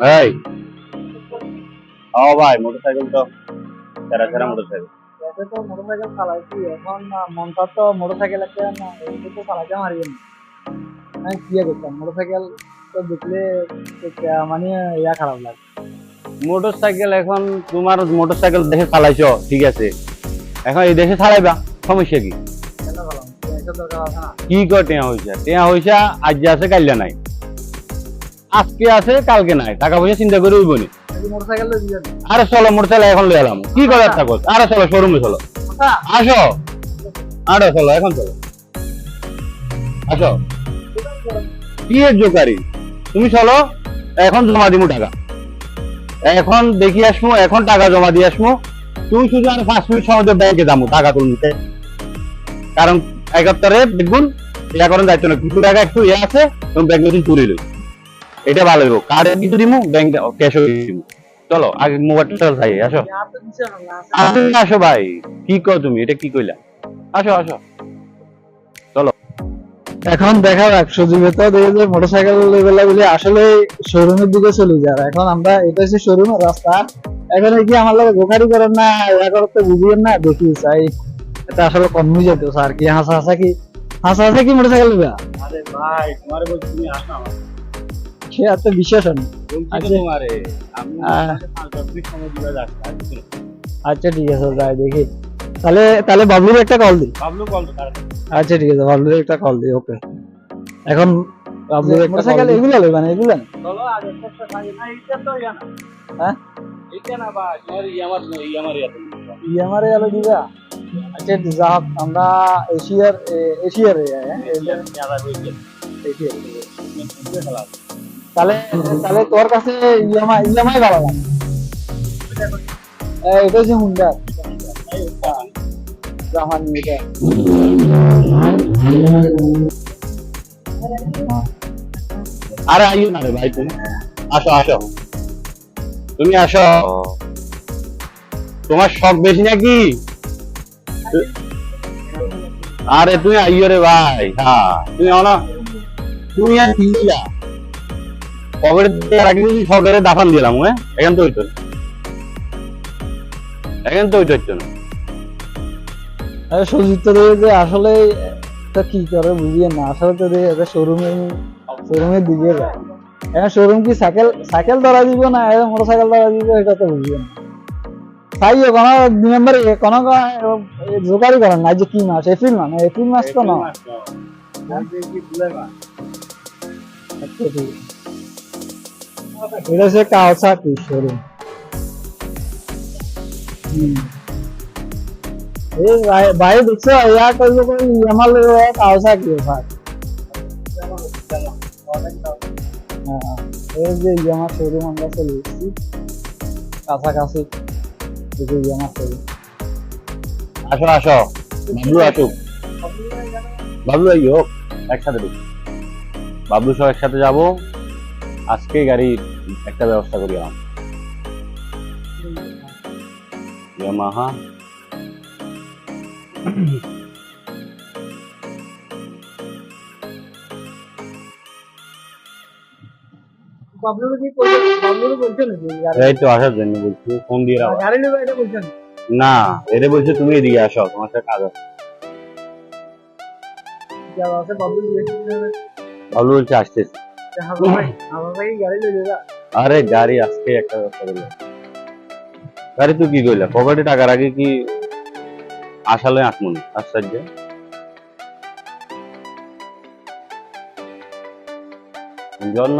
এই। ও ভাই মোটরসাইকেল তো সেরা সেরা মোটরসাইকেল। এতে তো মোটরসাইকেল চালাইছি এখন মনটা তো মোটরসাইকেল একটা না এটা তো পারি আমি কি করতাম? মোটরসাইকেল তো দেখলে মানে ইয়া খারাপ লাগে। মোটরসাইকেল এখন তোমার মোটরসাইকেল দেশে চালাইছো ঠিক আছে। এখন এই দেশে চালাইবা সমস্যা কি? কেন বললাম এটা দরকার আছে না। কি কয় টেয়া হয়েছে টেয়া হয়েছে আজ আছে কাল্লা নাই। আজকে আছে কালকে নাই। টাকা পয়সা চিন্তা করে উঠবো নি। এই মোটরসাইকেল তো দিয়ে আরে চলো মোটরসাইকেল এখন লয়ে এলাম। কি করার থাকো আরে চলো শোরুমে চলো। আসো। আরে চলো এখন চলো। আসো। কি এর জোকারি? তুমি চলো এখন জমা দিমু টাকা। এখন দেখি আসমু এখন টাকা জমা দিয়ে আসমু। তুমি শুধু আর পাঁচ মিনিট সময় ব্যাংকে যাব টাকা তুলতে। কারণ একাত্তরে দেখুন ইয়া করেন দায়িত্ব না কিছু টাকা একটু ইয়ে আছে তুমি ব্যাংকে তুলে লই এটা ভালো হইব কার্ডে কিছু দিমু ব্যাংক ক্যাশও দিমু। চলো আগে মোবাইলটা চাই আসো। আসো আসো ভাই কি কও তুমি এটা কি কইলা? আসো আসো। চলো। এখন দেখা যাক সুযোগে তো দেখে যে মোটরসাইকেল লেভেলা বলে আসলে শোরুমের দিকে চলে যায় এখন আমরা এটা হচ্ছে শোরুমের রাস্তা। এখন কি আমার লোক গোখারি করেন না ইয়া করতে বুঝিয়েন না দেখি চাই। এটা আসলে কমই যেত স্যার কি হাসা হাসা কি? হাসা হাসা কি মোটরসাইকেল আরে ভাই তোমারে বলছি তুমি আসো আমার। সে এত তো আচ্ছা। আচ্ছা ঠিক আছে যাই দেখি। তাহলে তাহলে বাবলুর একটা কল দিই। বাবলু কল আচ্ছা ঠিক আছে বাবলুর একটা কল দিই ওকে এখন বাবলুর একটা মোটরসাইকেল এগুলো লই মানে এগুলো? না চলো আগে একটা না এটা তো ইয়া না। হ্যাঁ? এটা না ভাই তোমার ইয়ামার ইয়ামার ইয়াতে। ইএমআর এলো দিবা? আচ্ছা যা আমরা এশিয়ার এশিয়ার হ্যাঁ, হইছে এশিয়ার। তাহলে তাহলে তোর কাছে ভালো লাগে। এটা হুন্ডা আরে আইও না রে ভাই, তুমি আসো আসো। তুমি আসো। তোমার শখ বেশি নাকি? আরে তুমি আইও রে ভাই হ্যাঁ। তুমি অনা তুমি আর কি দিলা পকেটে সরকারে দাফান দিলাম হ্যাঁ? এখান তো হইতো। এখান তো হইতো হইতো না সুজিত যে আসলে এটা কি করে বুঝিয়ে না? আসলে তো দেখে এটা শোরুমে শোরুমের দিকে যায় এখন শোরুম কি সাইকেল সাইকেল ধরা দিব না? মোটর সাইকেল ধরা দিব এটা তো বুঝিয়ে না। তাই কোনো দুই নম্বরে কোনো জোগাড়ি করেন না। যে কি মাস এপ্রিল মাস এপ্রিল মাস তো না? ঠিক আছে। এটা হচ্ছে কাওসাকি শোরুম এই ভাই- ভাই দেখছ, ইয়া করব করে আমার কাওসাকি ভাই। হ্যাঁ এই যে ইয়ামা শোরুম আমরা চলে এসেছি। কাছাকাছি এই যে ইয়ামা শোরুম আসো আসো। বাবলু আসুক। বাবলু এই হোক, একসাথে ঢুক বাবলু সব একসাথে যাব। আজকে গাড়ির একটা ব্যবস্থা করি আমার ইয়ামাহা। বলছে নাকি? এই তো আসার জন্য বলছি ফোন দিয়ে রাখো। গাড়ি এটা না। বলছে তুমি এদিকে আসো তোমার সাথে কাজ আছে। বাবলু বলছে আসতেছে। আরে গাড়ি আজকে একটা ব্যবস্থা করল গাড়ি তুই কি কইলা? পকেটে টাকার আগে কি আসালে আসমন আশ্চর্য জন্য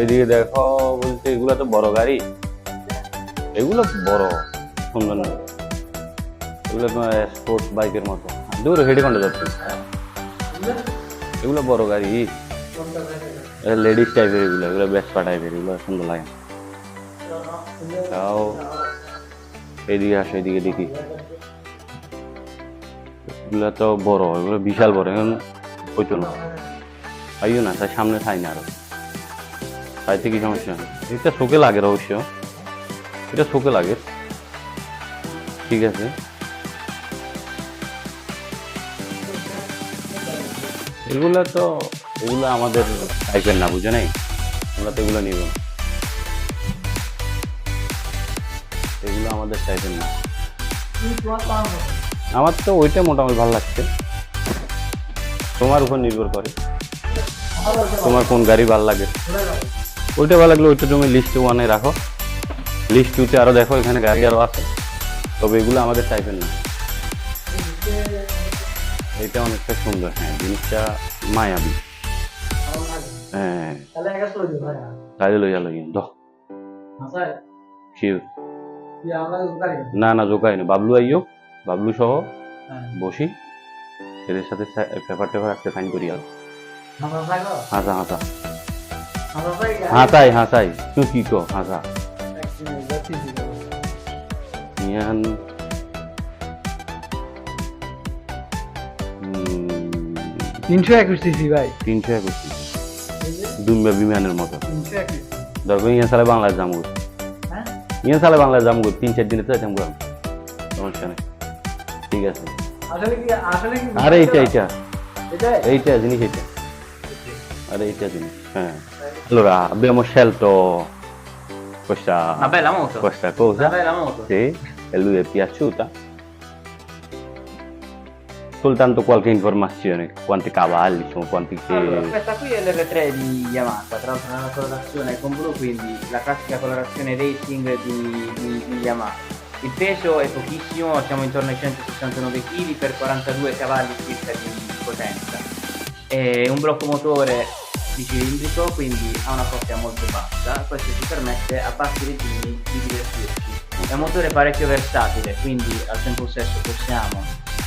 এদিকে দেখো বলতে এগুলো তো বড় গাড়ি। এগুলো বড় সুন্দর না। এগুলো তোমার স্পোর্টস বাইকের মতো। দূর হেডে কোনটা যাচ্ছে এগুলো বড় গাড়ি। লেডিস টাইপের এগুলো এগুলো বেসপা টাইপের এগুলো সুন্দর লাগে। তাও এদিকে আসো, এদিকে দেখি। এগুলো তো বড়, এগুলো বিশাল বড়, এখন হইতো না। আইও না তার সামনে খাই না আরও। খাইতে কি সমস্যা এটা শোকে লাগে অবশ্য এটা শোকে লাগে। ঠিক আছে। এগুলো তো, এগুলো আমাদের টাইপের না বুঝে নাই আমরা তো এগুলো নিব। এগুলো আমাদের টাইপের না। আমার তো ওইটা মোটামুটি ভালো লাগছে। তোমার উপর নির্ভর করে। তোমার কোন গাড়ি ভালো লাগে। ওইটা ভালো লাগল ওইটা তুমি লিস্ট ওয়ানে রাখো। লিস্ট টুতে আরও দেখো এখানে গাড়ি আরও আছে। তবে এগুলো আমাদের টাইপের না। এটা অনেকটা সুন্দর হ্যাঁ জিনিসটা মায়াবী। হ্যাঁ। ভাই লইয়া লইয়া দ কি কি আমরা গাড়ি না না জোকাই না। বাবলু আইও বাবলু সহ হ্যাঁ। বসি। এদের সাথে পেপার টেপার একটা সাইন করি আর। আমরা হাসা হাসা। হাসাই হাসাই। তুই কি কো? হাসা। ইয়ান। তিনশো একুশ সিসি ভাই। তিনশো একুশ দুম্বা বিমানের মতো। দরকার ইয়া সালে বাংলায় গো। হ্যাঁ? ইয়া সালে বাংলায় যাম গো। তিন চার দিনে তো যাম গো। সমস্যা নেই। ঠিক আছে। আরে এইটা। এইটা? এইটা জিনিস এইটা। আরে এইটা জিনিস। হ্যাঁ। Allora abbiamo scelto questa Una bella moto. questa cosa Una bella moto. sì e lui è piaciuta soltanto qualche informazione quanti cavalli sono quanti Allora, questa qui è l'R3 di Yamaha, tra l'altro è una colorazione con blu, quindi la classica colorazione racing di, di, di Yamaha. Il peso è pochissimo, siamo intorno ai 169 kg per 42 cavalli circa di potenza. È un blocco motore bicilindrico, quindi ha una coppia molto bassa, questo ci permette a bassi regimi di divertirci. È un motore parecchio versatile, quindi al tempo stesso possiamo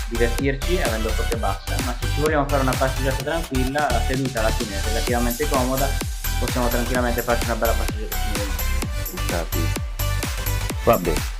divertirci avendo coppia bassa, ma se ci vogliamo fare una passeggiata tranquilla, la seduta alla fine è relativamente comoda, possiamo tranquillamente farci una bella passeggiata. Capito. va bene